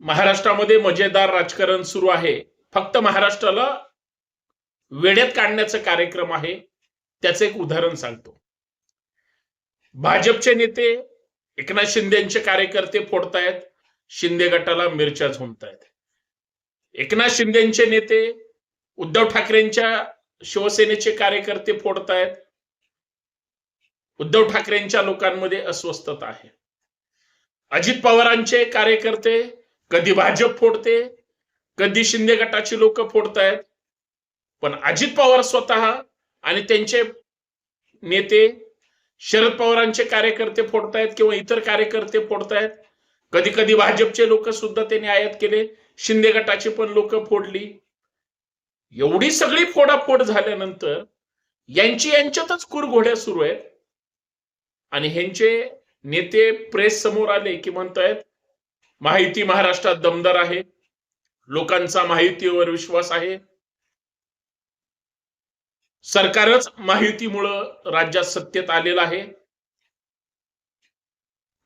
महाराष्ट्रामध्ये मजेदार राजकारण सुरू आहे. फक्त महाराष्ट्राला वेड्यात काढण्याचा कार्यक्रम आहे त्याचं एक उदाहरण सांगतो. भाजपचे नेते एकनाथ शिंदेचे कार्यकर्ते फोडतायत शिंदे गटाला मिरच्या झोंबतायत. एकनाथ शिंदेचे नेते उद्धव ठाकरेंच्या शिवसेनेचे कार्यकर्ते फोडतायत. उद्धव ठाकरेंच्या लोकांमध्ये अस्वस्थता आहे. अजित पवारांचे कार्यकर्ते कधी भाजप फोडते कधी शिंदे गटाची लोक फोडतायत. पण अजित पवार स्वतः आणि त्यांचे नेते शरद पवारांचे कार्यकर्ते फोडतायत किंवा इतर कार्यकर्ते फोडतायत. कधी कधी भाजपचे लोक सुद्धा त्यांनी आयात केले. शिंदे गटाची पण लोक फोडली. एवढी सगळी फोडाफोड झाल्यानंतर यांची यांच्यातच कुरघोड्या सुरू आहेत. आणि ह्यांचे नेते प्रेस समोर आले की म्हणतायत माहिती महाराष्ट्रात दमदार आहे. लोकांचा माहितीवर विश्वास आहे. सरकारच माहितीमुळं राज्यात सत्तेत आलेलं आहे.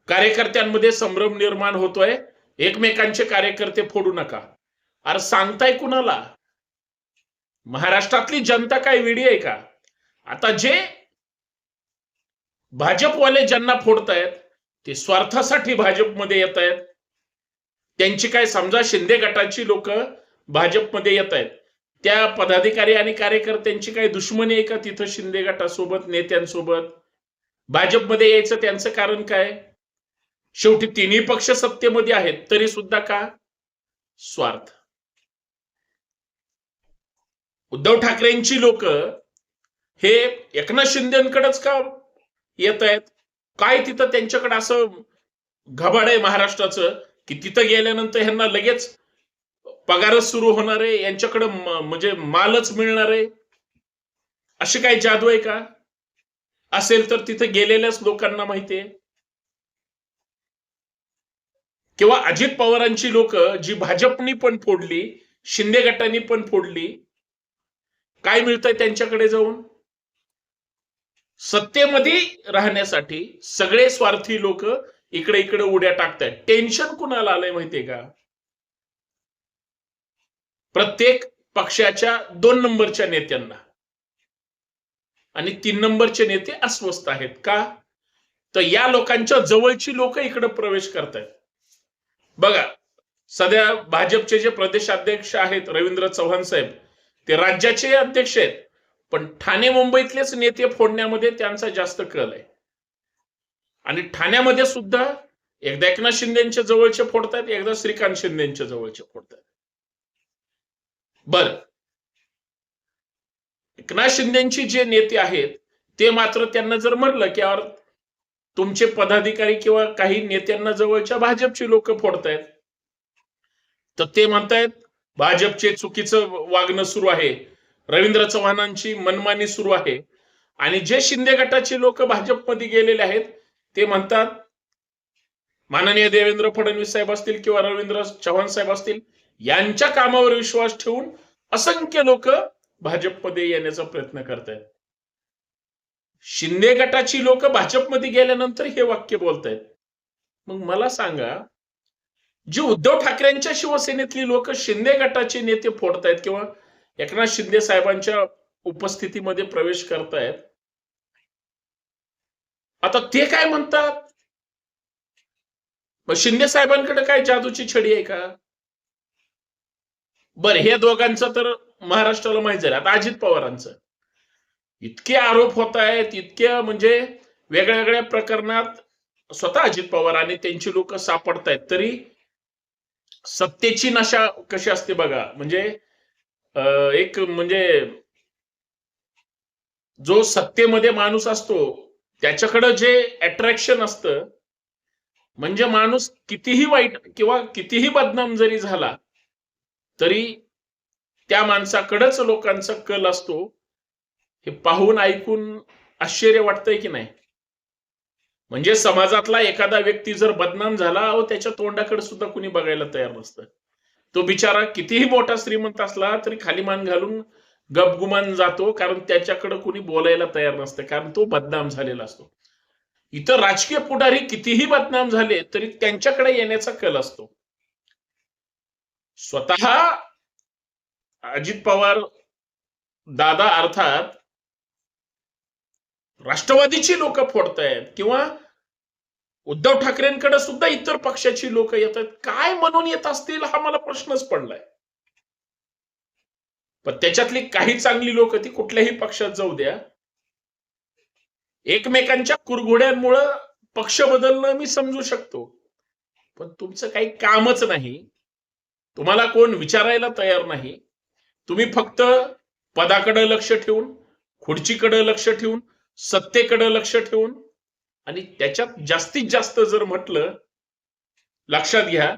कार्यकर्त्यांमध्ये संभ्रम निर्माण होतोय. एकमेकांचे कार्यकर्ते फोडू नका. अरे सांगताय कुणाला? महाराष्ट्रातली जनता काय वेळी आहे का? आता जे भाजपवाले ज्यांना फोडतायत ते स्वार्थासाठी भाजपमध्ये येत आहेत त्यांची काय समजा शिंदे गटाची लोक भाजपमध्ये येत आहेत. त्या पदाधिकारी आणि कार्यकर्त्यांची काही दुश्मनी आहे का तिथं शिंदे गटासोबत नेत्यांसोबत? भाजपमध्ये यायचं त्यांचं कारण काय? शेवटी तिन्ही पक्ष सत्तेमध्ये आहेत तरी सुद्धा का? स्वार्थ. उद्धव ठाकरेंची लोक हे एकनाथ शिंदेकडेच का येत आहेत? काय तिथं त्यांच्याकडे असं घबाड आहे महाराष्ट्राचं? की तिथं गेल्यानंतर ह्यांना लगेच पगारच सुरू होणार आहे यांच्याकडे म्हणजे मालच मिळणार आहे. अशी काही जादू आहे का? असेल तर तिथे गेलेल्याच लोकांना माहिती आहे. किंवा अजित पवारांची लोक जी भाजपनी पण फोडली शिंदे गटांनी पण फोडली काय मिळतंय त्यांच्याकडे जाऊन? सत्तेमध्ये राहण्यासाठी सगळे स्वार्थी लोक इकडे इकडे उड्या टाकतायत टेन्शन कुणाला आलंय माहितीये का? प्रत्येक पक्षाच्या दोन नंबरच्या नेत्यांना. आणि तीन नंबरचे नेते अस्वस्थ आहेत का? तर या लोकांच्या जवळची लोक इकडे प्रवेश करतायत. बघा सध्या भाजपचे जे प्रदेशाध्यक्ष आहेत रवींद्र चव्हाण साहेब ते राज्याचे अध्यक्ष आहेत. पण ठाणे मुंबईतलेच नेते फोडण्यामध्ये त्यांचा जास्त कल आहे. आणि ठाण्यामध्ये सुद्धा एकदा एकनाथ शिंदेच्या जवळचे फोडतात एकदा श्रीकांत शिंदेच्या जवळचे फोडतात. बर. एकनाथ शिंदेची जे नेते आहेत ते मात्र त्यांना जर म्हणलं की यार तुमचे पदाधिकारी किंवा काही नेत्यांना जवळच्या भाजपची लोक फोडतायत तर ते म्हणतायत भाजपचे चुकीचं वागणं सुरू आहे. रवींद्र चव्हाणांची मनमानी सुरू आहे. आणि जे शिंदे गटाचे लोक भाजपमध्ये गेलेले आहेत ते म्हणतात माननीय देवेंद्र फडणवीस साहेब असतील किंवा रवींद्र चव्हाण साहेब असतील यांच्या कामावर विश्वास ठेवून असंख्य लोक भाजपमध्ये येण्याचा प्रयत्न करत आहेत शिंदे गटाची लोक भाजपमध्ये गेल्यानंतर हे वाक्य बोलतायत. मग मला सांगा जी उद्धव ठाकरेंच्या शिवसेनेतली लोक शिंदे गटाचे नेते फोडतायत किंवा एकनाथ शिंदे साहेबांच्या उपस्थितीमध्ये प्रवेश करतायत आता ते काय म्हणतात? मग शिंदे साहेबांकडे काय जादूची छडी आहे का? बर हे दोघांचं तर महाराष्ट्राला माहीत झालं. आता अजित पवारांचं. इतके आरोप होत आहेत इतक्या म्हणजे वेगळ्या वेगळ्या प्रकरणात स्वतः अजित पवार आणि त्यांची लोक सापडतायत. तरी सत्तेची नशा कशी असते बघा. म्हणजे एक म्हणजे जो सत्तेमध्ये माणूस असतो त्याच्याकडं जे अट्रॅक्शन असतं म्हणजे माणूस कितीही वाईट किंवा कितीही बदनाम जरी झाला तरी त्या माणसाकडंच लोकांचा कल असतो. हे पाहून ऐकून आश्चर्य वाटतंय की नाही? म्हणजे समाजातला एखादा व्यक्ती जर बदनाम झाला अहो त्याच्या तोंडाकडे सुद्धा कुणी बघायला तयार नसतं. तो बिचारा कितीही मोठा श्रीमंत असला तरी खाली मान घालून गपगुमान जातो कारण त्याच्याकडे कुणी बोलायला तयार नसतं कारण तो बदनाम झालेला असतो. इतर राजकीय पुढारी कितीही बदनाम झाले तरी त्यांच्याकडे येण्याचा कल असतो. स्वतः अजित पवार दादा अर्थात राष्ट्रवादीची लोक फोडतायत किंवा उद्धव ठाकरेंकडे सुद्धा इतर पक्षाची लोक येतात. काय म्हणून येत असतील हा मला प्रश्नच पडलाय. पण त्याच्यातली काही चांगली लोक ती कुठल्याही पक्षात जाऊ द्या. एकमेकांच्या कुरघोड्यांमुळं पक्ष बदलणं मी समजू शकतो. पण तुमचं काही कामच नाही. तुम्हाला कोण विचारायला तयार नाही. तुम्ही फक्त पदाकडे लक्ष ठेवून खुर्चीकडे लक्ष ठेवून सत्तेकडे लक्ष ठेवून आणि त्याच्यात जास्तीत जास्त जर म्हटलं लक्षात घ्या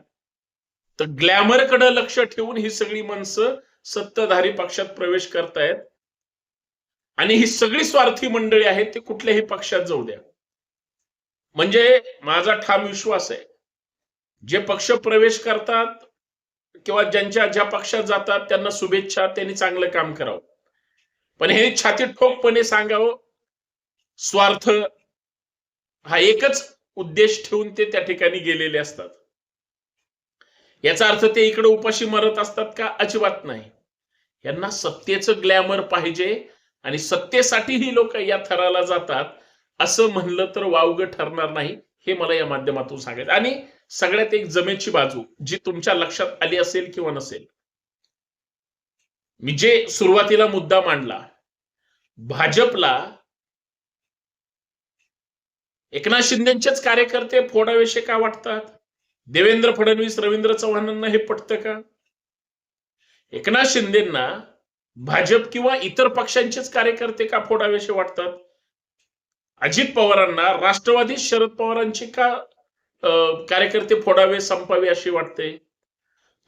तर ग्लॅमरकडे लक्ष ठेवून ही सगळी माणसं सत्ताधारी पक्षात प्रवेश करतायत. आणि ही सगळी स्वार्थी मंडळी आहेत ते कुठल्याही पक्षात जाऊ द्या. म्हणजे माझा ठाम विश्वास आहे. जे पक्ष प्रवेश करतात किंवा ज्यांच्या ज्या पक्षात जातात त्यांना शुभेच्छा त्यांनी चांगलं काम करावं. पण हे छाती ठोकपणे सांगावं स्वार्थ हा एकच उद्देश ठेवून ते त्या ठिकाणी गेलेले असतात. याचा अर्थ ते इकडे उपाशी मरत असतात का? अजिबात नाही. यांना सत्तेचं ग्लॅमर पाहिजे आणि सत्तेसाठी ही लोक या थराला जातात. असं म्हणलं तर वावगं ठरणार नाही हे मला या माध्यमातून सांगायचं आणि सगळ्यात एक जमेची बाजू जी तुमच्या लक्षात आली असेल किंवा नसेल. मी जे सुरुवातीला मुद्दा मांडला भाजपला एकनाथ शिंदेचेच कार्यकर्ते फोडावेशे का वाटतात? देवेंद्र फडणवीस रवींद्र चव्हाणांना हे पटतं का? एकनाथ शिंदेना भाजप किंवा इतर पक्षांचेच कार्यकर्ते का फोडावेसे वाटतात? अजित पवारांना राष्ट्रवादी शरद पवारांचे का अं, कार्यकर्ते फोडावे संपावे असे वाटते?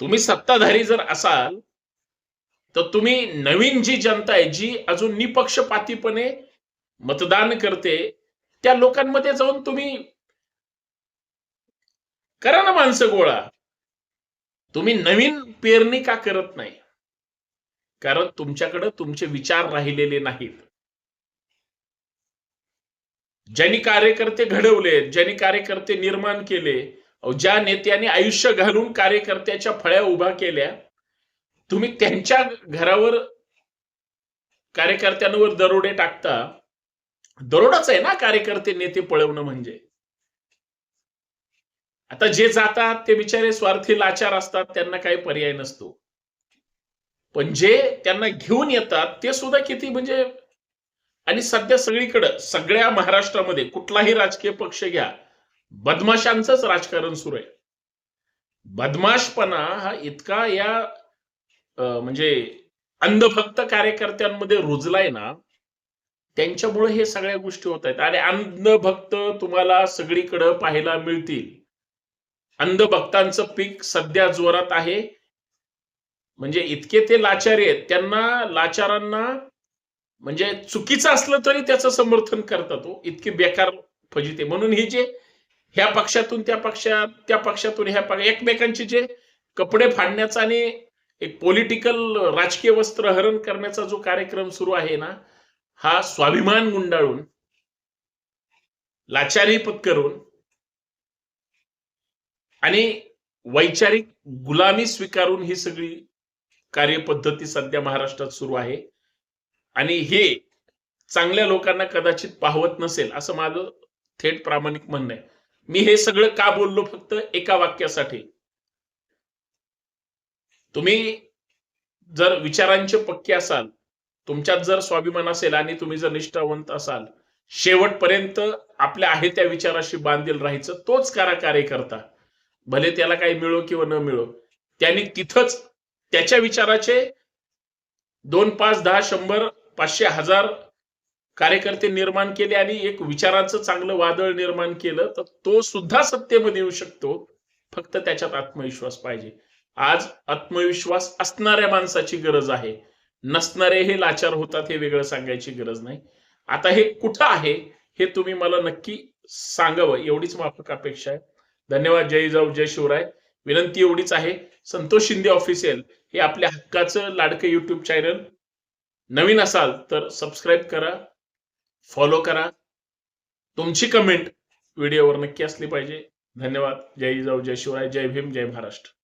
तुम्ही सत्ताधारी जर असाल तर तुम्ही नवीन जी जनता आहे जी अजून निपक्षपातीपणे मतदान करते त्या लोकांमध्ये जाऊन तुम्ही करा ना माणसं गोळा. तुम्ही नवीन पेरणी का करत नाही? कारण तुमच्याकडे तुमचे विचार राहिलेले नाहीत. ज्यांनी कार्यकर्ते घडवले ज्यांनी कार्यकर्ते निर्माण केले ज्या नेत्यांनी आयुष्य घालून कार्यकर्त्याच्या फळ्या उभा केल्या तुम्ही त्यांच्या घरावर कार्यकर्त्यांवर दरोडे टाकता. दरोडाच आहे ना कार्यकर्ते नेते पळवणं म्हणजे. आता जे जातात ते बिचारे स्वार्थी लाचार असतात त्यांना काही पर्याय नसतो. पण जे त्यांना घेऊन येतात ते सुद्धा किती म्हणजे आणि सध्या सगळीकडं सगळ्या महाराष्ट्रामध्ये कुठलाही राजकीय पक्ष घ्या बदमाशांचंच राजकारण सुरू आहे. बदमाशपणा हा इतका या म्हणजे अंधभक्त कार्यकर्त्यांमध्ये रुजलाय ना त्यांच्यामुळे हे सगळ्या गोष्टी होत आहेत. आणि अंधभक्त तुम्हाला सगळीकडं पाहायला मिळतील. अंधभक्तांचं पीक सध्या जोरात आहे. म्हणजे इतके ते लाचारी आहेत. त्यांना लाचारांना म्हणजे चुकीचं असलं तरी त्याचं समर्थन करतात हो. इतके बेकार फजिते. म्हणून हे जे ह्या पक्षातून त्या पक्षात त्या पक्षातून ह्या पक्ष एकमेकांचे जे कपडे फाडण्याचा आणि एक पॉलिटिकल राजकीय वस्त्र हरण करण्याचा जो कार्यक्रम सुरू आहे ना हा स्वाभिमान गुंडाळून लाचारी पत्करून आणि वैचारिक गुलामी स्वीकारून ही सगळी कार्यपद्धती सध्या महाराष्ट्रात सुरू आहे. आणि हे चांगल्या लोकांना कदाचित पाहवत नसेल असं माझं थेट प्रामाणिक म्हणणं आहे. मी हे सगळं का बोललो फक्त एका वाक्यासाठी? तुम्ही जर विचारांचे पक्के असाल तुमच्यात जर स्वाभिमान असेल आणि तुम्ही जर निष्ठावंत असाल शेवटपर्यंत आपल्या आहे त्या विचाराशी बांधील राहायचं तोच कारा कार्य करता. भले त्याला काही मिळो किंवा न मिळो त्याने तिथंच त्याच्या विचाराचे दोन पाच दहा शंभर पाचशे हजार कार्यकर्ते निर्माण केले आणि एक विचाराचं चांगलं वादळ निर्माण केलं तर तो सुद्धा सत्तेमध्ये येऊ शकतो. फक्त त्याच्यात आत्मविश्वास पाहिजे. आज आत्मविश्वास असणाऱ्या माणसाची गरज आहे. नसणारे हे लाचार होतात हे वेगळं सांगायची गरज नाही. आता हे कुठं आहे हे तुम्ही मला नक्की सांगावं एवढीच माफक अपेक्षा आहे. धन्यवाद जय जाऊ जय शिवराय. विनंती एवढीच आहे. संतोष शिंदे ऑफिशियल हे आपल्या हक्काचं लाडकं युट्यूब चॅनल नवीन असाल तर सबस्क्राईब करा फॉलो करा. तुमची कमेंट व्हिडिओवर नक्की असली पाहिजे. धन्यवाद. जय जाऊ जय शिवराय. जय भीम जय महाराष्ट्र.